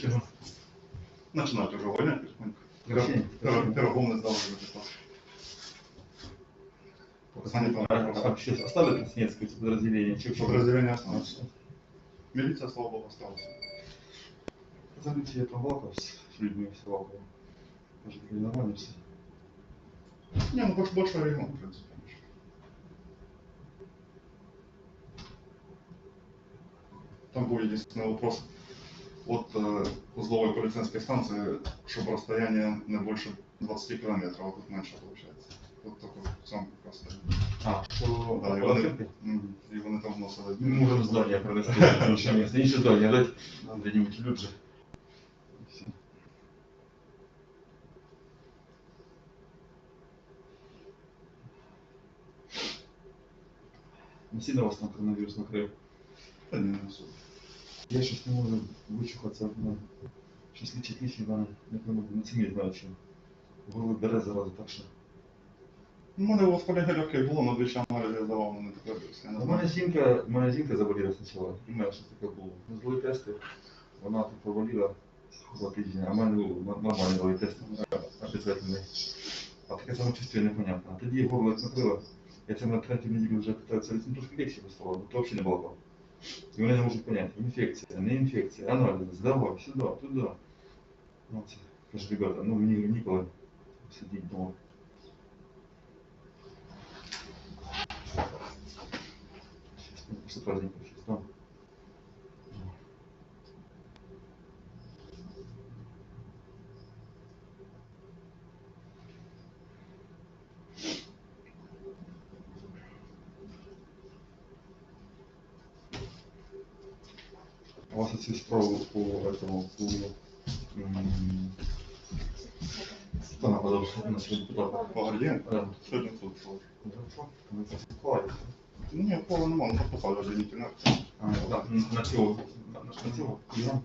Чего? Начинают уже увольнять потихоньку. Пирогом не сдал уже а а Вообще подразделение. пенсионерские подразделения? Подразделения. Милиция, слава богу, осталась. За людей побалакался, с людьми все лаком. Может, не все. Не, ну больше, больше район, в принципе. Там был единственный вопрос – от э, узловой полицейской станции, чтобы расстояние не больше 20 километров, а тут меньше получается. Вот только в цьому просто. А, что? Да, і вони, Мгм. і вони там вносили. Мы можем здание пронести, інше місце, інше здання дать, де-нибудь люди. Все. Не сильно вас там коронавірус накрив. Та ні, не особо. Я щось не можу вичухатися, ну, щось лічить мене не пойму, не самі знаю, що. Горло бере заразу, так що. У мене у воспалення легких було, на двічі аналізи здавав, але не підтвердився. Не У мене жінка, у мене жінка заболіла спочатку, і в мене щось таке було. Ми здали тести, вона тут поваліла два тижні, а в мене ну, нормально дали тести, обов'язково. А таке самочувствие непонятне. А тоді горло накрило, я це на третій неділі вже питаюся, ну трошки легше стало, то взагалі не було. І вони не можуть поняти, інфекція, не інфекція, аналізи, здавай, сюди, туди. Ну, це, кажу, ребята, ну мені ніколи сидіть вдома. Сейчас мы после праздника сейчас там У вас эти справы по этому, по... м, Кто нападал на своего депутата? По Гордієнку? Да. Сьогодні тут було. Ну, хорошо. Ну, это совпадает. Ну, ні, пола нема, ну попав вже не А, да, на цього, на, на цього клієнта.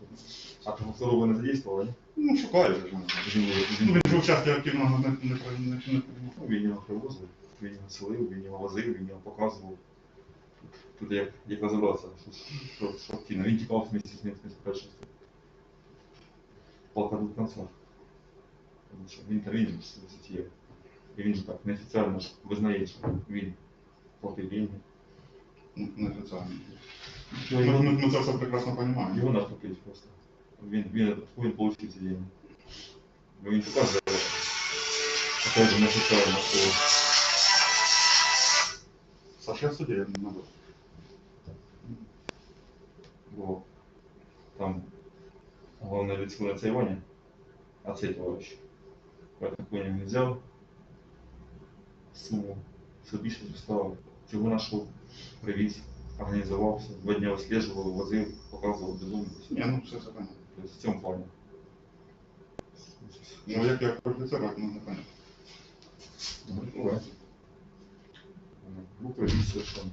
А тому второго не задействовали, ні? Ну, шукаю вже. Він, Ну, він, він же участки активно не, не, не, не, не, ну, він його привозив, він його селив, він його возив, він його показував. Тут, тут як, як розібратися, що, що, що активно. Він тікав вместе з ним з першості. Палка до конца. Тому що він він з висоті. І він же так неофіційно ж визнає, що він платить деньги. ну, неофіційно. Ми, ми, ми це все прекрасно розуміємо. його навпаки просто. Він, він, він отримав ці деньги. Він показує, опять же, неофіційно, що Саша, я судді, я не знаю. бо там головне людське ініціювання, а цей товариш. Я так понял, він взяв суму, собі щось поставив, цього нашого привіз, організувався, два дні відслежував, возив, показував безумно. Ні, ну все це понятно. Тобто в цьому плані. Ну, як я кваліфіцирувати, ну, не понятно. Ну, буває. Група річ совершенно.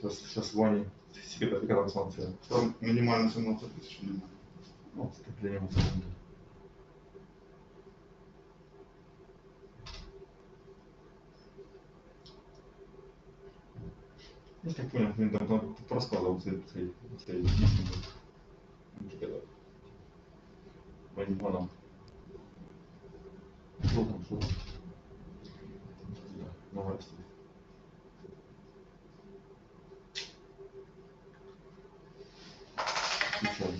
Сейчас, сейчас Ваня себе какая там станция? Там мінімально 17 тисяч немає. Ну, вступление в секунду. Я так понял, він там, там розказував цей, цей, цей дійсно. Ваня, вона. Що там, що там? Нога стоїть. Включаємо.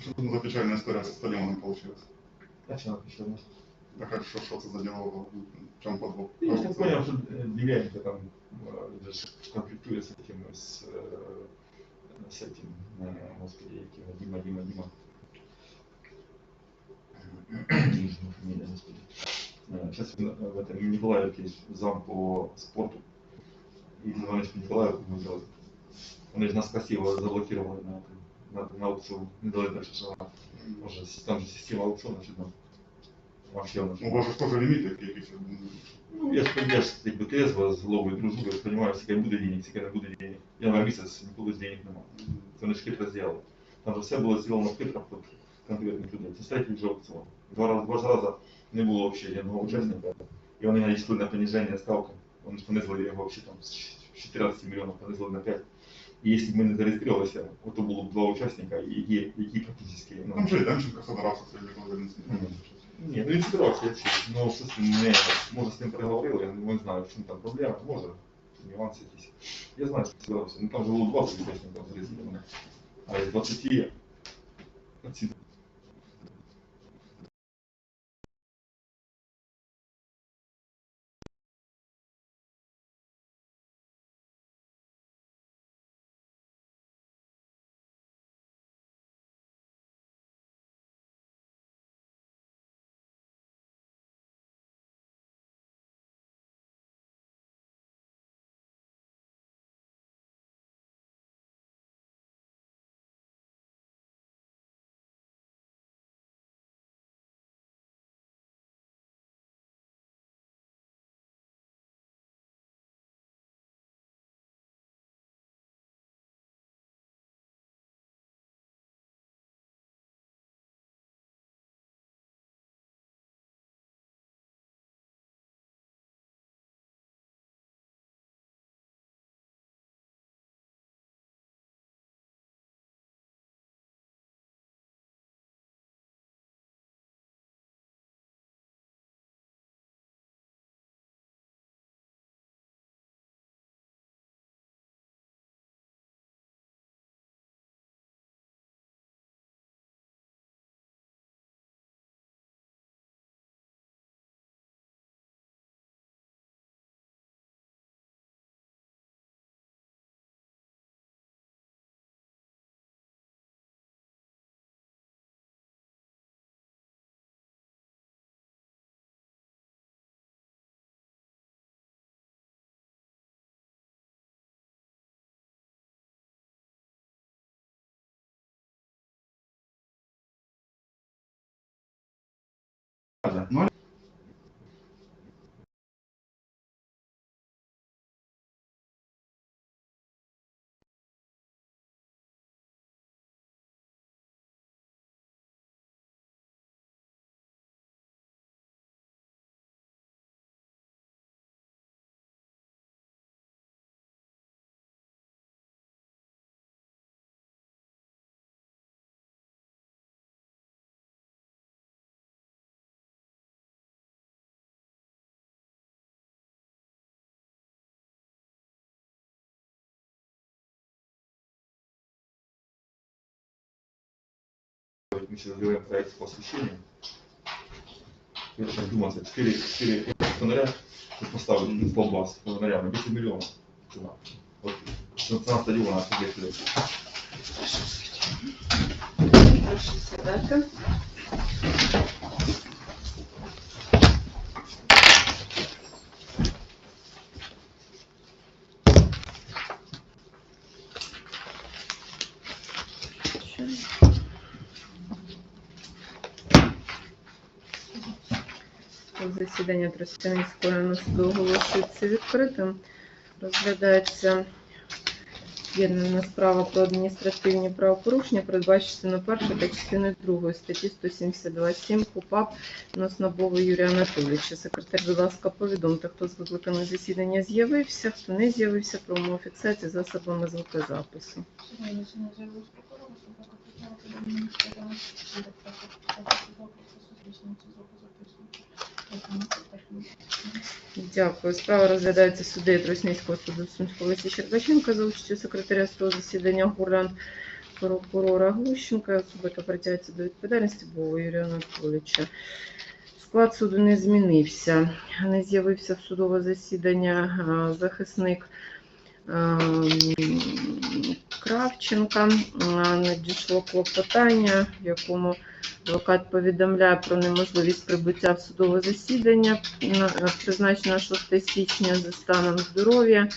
Що там за печальна історія з стадіоном вийшла? Я ще напишу. Так, що, це за діло? В чому подвох? Я так понял, что Белянка там э, даже конфликтует с этим, с, э, с этим, э, господи, этим, Дима, Дима, Дима. Не фамилия, господи. Сейчас в этом Николаевке есть зам по спорту. И звонишь Николаевку, мы делать. Он же нас красиво заблокировали на, на, на аукцион. Не дали дальше шага. Может, там же система аукциона, значит, Вообще воно. У вас же теж ліміти якісь. Ну, я ж, я ж якби трезво з головою дружу, я ж розумію, скільки буде денег, скільки не буде денег. Я на місяць ніколи з денег немає. Це не ж хитро зробили. Там же все було зроблено хитро під конкретних людей. Це третій вже аукціон. Два рази, два ж рази не було взагалі одного учасника. І вони йшли на пониження ставки. Вони ж понизили його взагалі там з 14 мільйонів, понизили на 5. І якщо б ми не зареєструвалися, то було б два учасника, які, які практично, ну, Там же і Демченко собирався сьогодні, коли він ні, ну він збирався, я чую. Ну, щось не, може з ним переговорили, я не знаю, в чому там проблема, може, нюанси якісь. Я знаю, що збирався. Ну там же було 20 учасників зареєстровано. А із 20 оці Ну, мы сейчас делаем проект по освещению. Я сейчас думал, за 4, 4 фонаря чтобы поставить на столба с 10 миллионов. цена. Вот цена стадиона офигеть. Прошу Засідання Тростянської суду оголошується відкритим. Розглядається Єднана справа про адміністративні правопорушення, передбачено першою та частиною другої статті 172.7 КУПАП відносно Бови Юрія Анатолійовича. Секретар, будь ласка, повідомте, хто з викликаних засідання з'явився, хто не з'явився, про умови фіксації засобами звукозапису. Дякую. Справа розглядається суддею Троснівського суду Сумського Олесі Щербаченка за участю секретаря судового засідання Гурланд прокурора Глущенка, особи, яка до відповідальності Бова Юрія Анатолійовича. Склад суду не змінився. Не з'явився в судове засідання захисник Кравченка. Надійшло клопотання, в якому Адвокат повідомляє про неможливість прибуття в судове засідання, на- призначене 6 січня за станом здоров'я,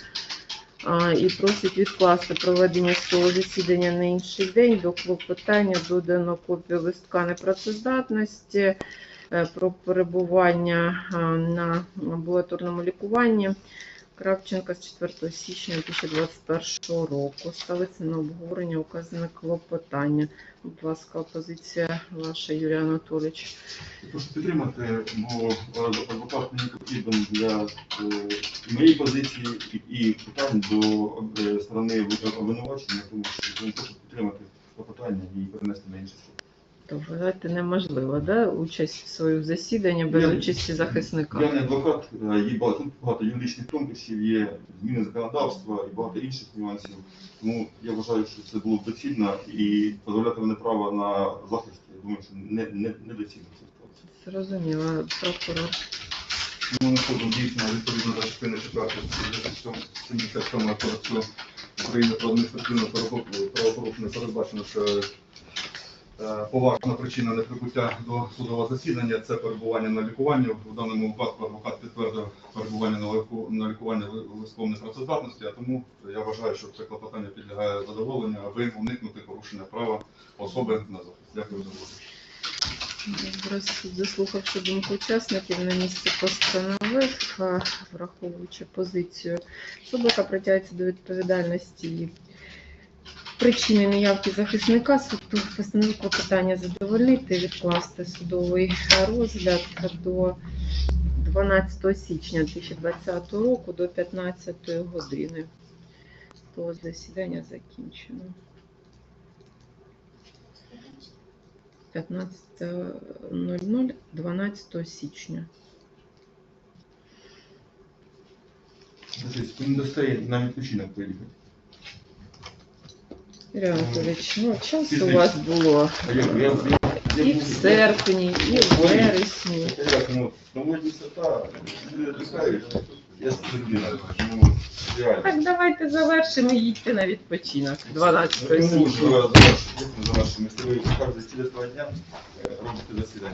і просить відкласти проведення судового засідання на інший день. До клопотання додано копію листка непрацездатності. е, про перебування на амбулаторному лікуванні Кравченка з 4 січня 2021 року. Ставиться на обговорення указане клопотання. Будь ласка, позиція ваша, Юрій Анатолійович. Прошу підтримати, бо адвокат мені потрібен для е, моєї позиції і, питань до е, сторони обвинувачення, тому що він прошу підтримати клопотання і перенести на. То вважати неможливо, да? участь в своєму засіданні без Я- участі захисника. Я не адвокат, е, є багато, багато юридичних тонкощів, є зміни законодавства і багато інших нюансів. Тому я вважаю, що це було б доцільно і дозволяти мене право на захист, я думаю, що не, не, недоцільно в цій ситуації. Зрозуміло, прокурор. Тому судом дійсно відповідно до частини 4 77 кодексу України про адміністративне правопо- правопорушення передбачено, що е, поважна причина неприбуття до судового засідання це перебування на лікуванні. У даному випадку адвокат підтвердив перебування на ліку- лікуванні в листом непрацездатності, а тому я вважаю, що це клопотання підлягає задоволенню, аби уникнути порушення права особи на захист. Дякую за увагу. Заслухавши думку учасників на місці постановив, враховуючи позицію Собака притягується до відповідальності причини неявки захисника, суд постановив клопотання задовольнити, відкласти судовий розгляд до 12 січня 2020 року до 15 години. То засідання закінчено. 15.00 12 січня. Він достає на відпочинок поїхати. Анатолійович, ну часто у вас було і в серпні, і в вересні. Ну, ну. Так давайте завершимо, їдьте на відпочинок 12 Ну, січня. завершимо, якщо ви кожного дня е, робите засідання.